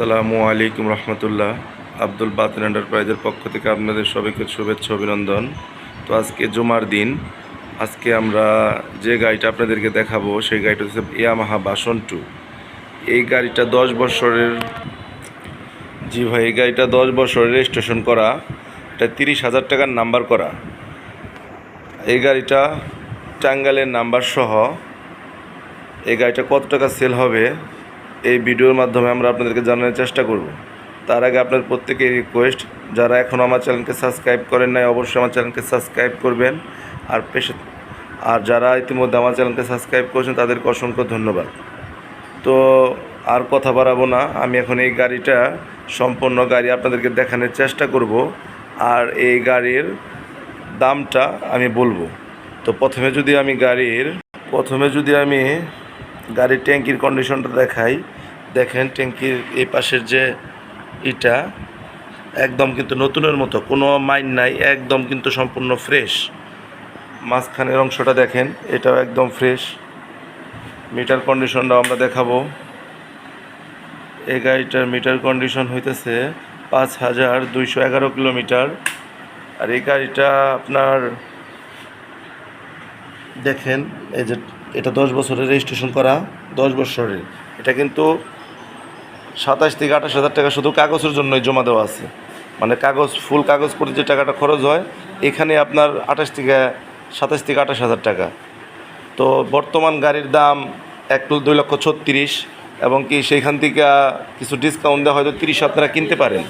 আসসালামু আলাইকুম রহমতুল্লাহ। আব্দুল বাতিন এন্টারপ্রাইজের পক্ষ থেকে আপনাদের সবাইকে শুভেচ্ছা অভিনন্দন। তো আজকে জুমার দিন। আজকে আমরা যে গাড়িটা আপনাদেরকে দেখাবো, সেই গাড়িটা হচ্ছে ইয়ামাহা বাসন টু। এই গাড়িটা দশ বছরের জি ভাই, এই গাড়িটা দশ বছরের রেজিস্ট্রেশন করা। এটা তিরিশ হাজার টাকার নাম্বার করা। এই গাড়িটা টাঙ্গালের নাম্বার সহ। এই গাড়িটা কত টাকা সেল হবে? এই ভিডিওর মাধ্যমে আমরা আপনাদেরকে জানানোর চেষ্টা করব। তার আগে আপনার প্রত্যেকের রিকোয়েস্ট যারা এখনও আমার চ্যানেলকে সাবস্ক্রাইব করেন নাই, অবশ্যই আমার চ্যানেলকে সাবস্ক্রাইব করবেন। আর পেশে আর যারা ইতিমধ্যে আমার চ্যানেলকে সাবস্ক্রাইব করেছেন, তাদেরকে অসংখ্য ধন্যবাদ। তো আর কথা বাড়াবো না, আমি এখন এই গাড়িটা, সম্পূর্ণ গাড়ি আপনাদেরকে দেখানোর চেষ্টা করব। আর এই গাড়ির দামটা আমি বলব। তো প্রথমে যদি আমি গাড়ির প্রথমে যদি আমি গাড়ির ট্যাঙ্কির কন্ডিশনটা দেখাই। দেখেন ট্যাঙ্কির এই পাশের যে ইটা, একদম কিন্তু নতুনের মতো, কোনো মাইন নাই, একদম কিন্তু সম্পূর্ণ ফ্রেশ মাঝখানের অংশটা দেখেন, এটাও একদম ফ্রেশ মিটার কন্ডিশনটাও আমরা দেখাবো। এই গাড়িটার মিটার কন্ডিশন হইতেছে পাঁচ হাজার দুইশো এগারো কিলোমিটার। আর এই গাড়িটা আপনার, দেখেন, এই যে এটা দশ বছরের রেজিস্ট্রেশন করা, দশ বছরের। এটা কিন্তু সাতাশ থেকে আঠাশ হাজার টাকা শুধু কাগজের জন্যই জমা দেওয়া আছে। মানে কাগজ, ফুল কাগজ করে যে টাকাটা খরচ হয়, এখানে আপনার আঠাশ থেকে সাতাশ থেকে আঠাশ হাজার টাকা। তো বর্তমান গাড়ির দাম এক দুই লক্ষ ছত্রিশ এবং কি সেইখান থেকে কিছু ডিসকাউন্ট দেওয়া হয়তো তিরিশ আপনারা কিনতে পারেন।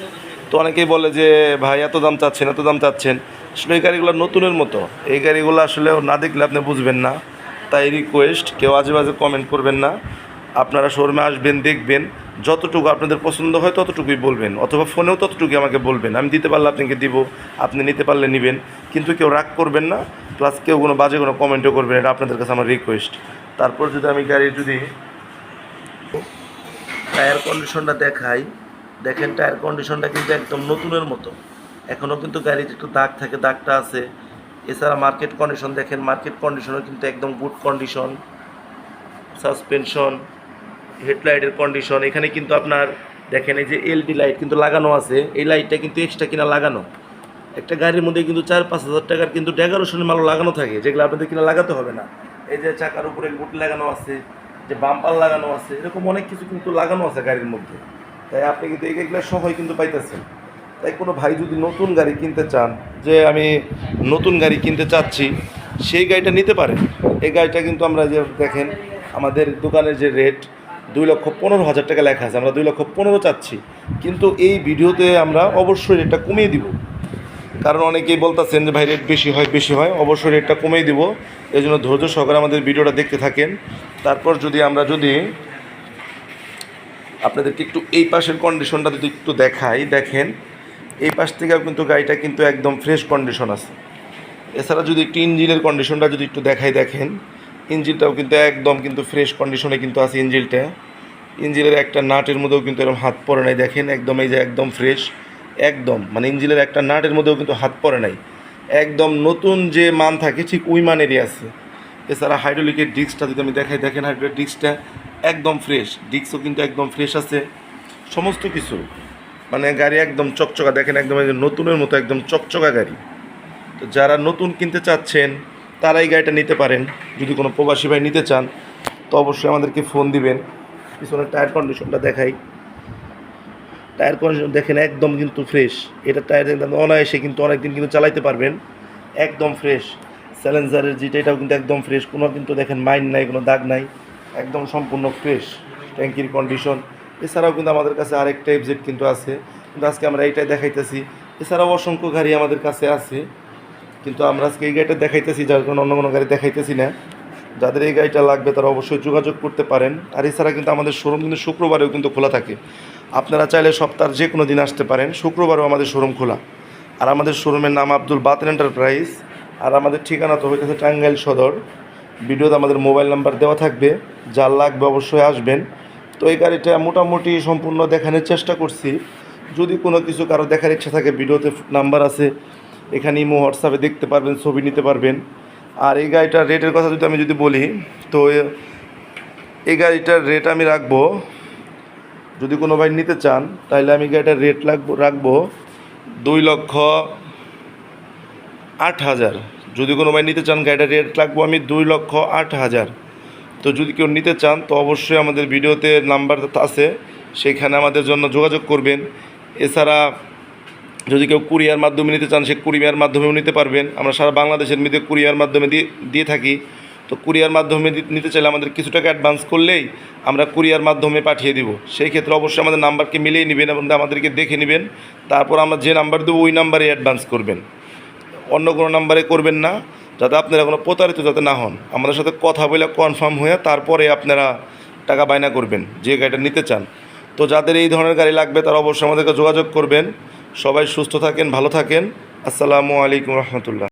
তো অনেকেই বলে যে, ভাই, এত দাম চাচ্ছেন, এত দাম চাচ্ছেন। আসলে এই গাড়িগুলো নতুনের মতো। এই গাড়িগুলো আসলে না দেখলে আপনি বুঝবেন না। তাই রিকোয়েস্ট কেউ আজে বাজে কমেন্ট করবেন না। আপনারা শোরুমে আসবেন, দেখবেন, যতটুকু আপনাদের পছন্দ হয় ততটুকুই বলবেন, অথবা ফোনেও ততটুকুই আমাকে বলবেন। আমি দিতে পারলে আপনাকে দিব, আপনি নিতে পারলে নেবেন, কিন্তু কেউ রাগ করবেন না। প্লাস কেউ কোনো বাজে কোনো কমেন্টও করবেন, এটা আপনাদের কাছে আমার রিকোয়েস্ট তারপর যদি আমি গাড়ির যদি টায়ার কন্ডিশনটা দেখাই, দেখেন টায়ার কন্ডিশনটা কিন্তু একদম নতুনের মতো। এখনও কিন্তু গাড়িতে একটু দাগ থাকে, দাগটা আছে। এছাড়া মার্কেট কন্ডিশন দেখেন মার্কেট কন্ডিশনও কিন্তু একদম গুড কন্ডিশন সাসপেনশন হেডলাইটের কন্ডিশন এখানে কিন্তু আপনার দেখেন এই যে এলডি লাইট কিন্তু লাগানো আছে, এই লাইটটা কিন্তু এক্সট্রা কিনা লাগানো। একটা গাড়ির মধ্যে কিন্তু চার পাঁচ হাজার টাকার কিন্তু ডেকোরেশনের মাল লাগানো থাকে, যেগুলো আপনাদের কিনা লাগাতে হবে না। এই যে চাকার উপরে গুটি লাগানো আছে, যে বাম্পার লাগানো আছে, এরকম অনেক কিছু কিন্তু লাগানো আছে গাড়ির মধ্যে। তাই আপনি কিন্তু এগুলো সবাই কিন্তু পাইতেছেন। তাই কোনো ভাই যদি নতুন গাড়ি কিনতে চান, যে আমি নতুন গাড়ি কিনতে চাচ্ছি, সেই গাড়িটা নিতে পারেন। এই গাড়িটা কিন্তু আমরা যে দেখেন, আমাদের দোকানের যে রেট দুই লক্ষ পনেরো হাজার টাকা লেখা আছে, আমরা দুই লক্ষ পনেরো চাচ্ছি। কিন্তু এই ভিডিওতে আমরা অবশ্যই রেটটা কমিয়ে দিব। কারণ অনেকেই বলতেছেন যে, ভাই রেট বেশি হয় বেশি হয়। অবশ্যই রেটটা কমিয়ে দিব। এই জন্য ধৈর্য সহকারে আমাদের ভিডিওটা দেখতে থাকেন। তারপর যদি আমরা যদি আপনাদেরকে একটু এই পাশের কন্ডিশনটা যদি একটু দেখাই, দেখেন এই পাশ থেকেও কিন্তু গাড়িটা কিন্তু একদম ফ্রেশ কন্ডিশন আছে। এছাড়া যদি একটু ইঞ্জিনের কন্ডিশনটা যদি একটু দেখাই দেখেন, ইঞ্জিনটাও কিন্তু একদম কিন্তু ফ্রেশ কন্ডিশনে কিন্তু আছে ইঞ্জিনটা। ইঞ্জিনের একটা নাটের মধ্যেও কিন্তু এরকম হাত পড়ে নাই, দেখেন একদম এই যে একদম ফ্রেশ একদম মানে ইঞ্জিনের একটা নাটের মধ্যেও কিন্তু হাত পড়ে নাই। একদম নতুন যে মান থাকে, ঠিক ওই মানেরই আছে। এছাড়া হাইড্রোলিকের ডিস্কটা যদি আমি দেখাই, দেখেন হাইড্রোলিক ডিস্কটা একদম ফ্রেশ ডিস্কও কিন্তু একদম ফ্রেশ আছে। সমস্ত কিছু। মানে গাড়ি একদম চকচকা, দেখেন একদম নতুনের মতো, একদম চকচকা গাড়ি। তো যারা নতুন কিনতে চাচ্ছেন, তারা এই গাড়িটা নিতে পারেন। যদি কোনো প্রবাসী ভাই নিতে চান, তো অবশ্যই আমাদেরকে ফোন দিবেন। পিছনের টায়ার কন্ডিশনটা দেখাই। টায়ার কন্ডিশন দেখেন একদম কিন্তু ফ্রেশ। এটা টায়ার একদম অনায়াসে কিন্তু অনেকদিন কিন্তু চালাইতে পারবেন। একদম ফ্রেশ। স্যালেন্সারের যেটা, এটাও কিন্তু একদম ফ্রেশ। কোনো কিন্তু দেখেন মাইন নাই, কোনো দাগ নাই। একদম সম্পূর্ণ ফ্রেশ। ট্যাঙ্কির কন্ডিশন। এছাড়াও কিন্তু আমাদের কাছে আরেকটা এফজেড কিন্তু আছে। কিন্তু আজকে আমরা এইটাই দেখাইতেছি। এছাড়াও অসংখ্য গাড়ি আমাদের কাছে আছে। কিন্তু আমরা আজকে এই গাড়িটা দেখাইতেছি, যার কারণে অন্য কোনো গাড়ি দেখাইতেছি না। যাদের এই গাড়িটা লাগবে তারা অবশ্যই যোগাযোগ করতে পারেন। আর এছাড়া কিন্তু আমাদের শোরুম কিন্তু শুক্রবারেও কিন্তু খোলা থাকে। আপনারা চাইলে সপ্তাহের যে কোনো দিন আসতে পারেন। শুক্রবারও আমাদের শোরুম খোলা। আর আমাদের শোরুমের নাম আব্দুল বাতেন এন্টারপ্রাইজ আর আমাদের ঠিকানা তো হইতেছে টাঙ্গাইল সদর। ভিডিওতে আমাদের মোবাইল নাম্বার দেওয়া থাকবে। যার লাগবে অবশ্যই আসবেন। তো এই গাড়িটা মোটামুটি সম্পূর্ণ দেখানোর চেষ্টা করছি। যদি কোনো কিছু কারও দেখার ইচ্ছা থাকে, ভিডিওতে নাম্বার আছে, এখানে ইমো, হোয়াটসঅ্যাপে দেখতে পারবেন, ছবি নিতে পারবেন। আর এই গাড়িটার রেটের কথা যদি আমি যদি বলি, তো এই গাড়িটার রেট আমি রাখব, যদি কোনো ভাই নিতে চান তাহলে আমি গাড়িটার রেট লাগবো, রাখব দুই লক্ষ আট হাজার। যদি কোনো ভাই নিতে চান, গাড়িটার রেট রাখব আমি দুই লক্ষ আট হাজার। তো যদি কেউ নিতে চান, তো অবশ্যই আমাদের ভিডিওতে নাম্বার আছে, সেখানে আমাদের জন্য যোগাযোগ করবেন। এছাড়া যদি কেউ কুরিয়ার মাধ্যমে নিতে চান, সে কুরিয়ার মাধ্যমেও নিতে পারবেন। আমরা সারা বাংলাদেশের মধ্যে কুরিয়ার মাধ্যমে দিয়ে দিয়ে থাকি। তো কুরিয়ার মাধ্যমে নিতে চাইলে আমাদের কিছু টাকা অ্যাডভান্স করলেই আমরা কুরিয়ার মাধ্যমে পাঠিয়ে দিব। সেই ক্ষেত্রে অবশ্যই আমাদের নাম্বারকে মিলিয়ে নেবেন এবং আমাদেরকে দেখে নেবেন। তারপর আমরা যে নাম্বার দেবো, ওই নাম্বারে অ্যাডভান্স করবেন। অন্য কোনো নাম্বারে করবেন না। যাতে আপনারা কোনো প্রতারিত যাতে না হন। আমাদের সাথে কথা বলে কনফার্ম হয়ে তারপরে আপনারা টাকা বায়না করবেন, যে গাড়িটা নিতে চান। তো যাদের এই ধরনের গাড়ি লাগবে তারা অবশ্যই আমাদেরকে যোগাযোগ করবেন। সবাই সুস্থ থাকেন, ভালো থাকেন। আসসালামু আলাইকুম রহমতুল্লাহ।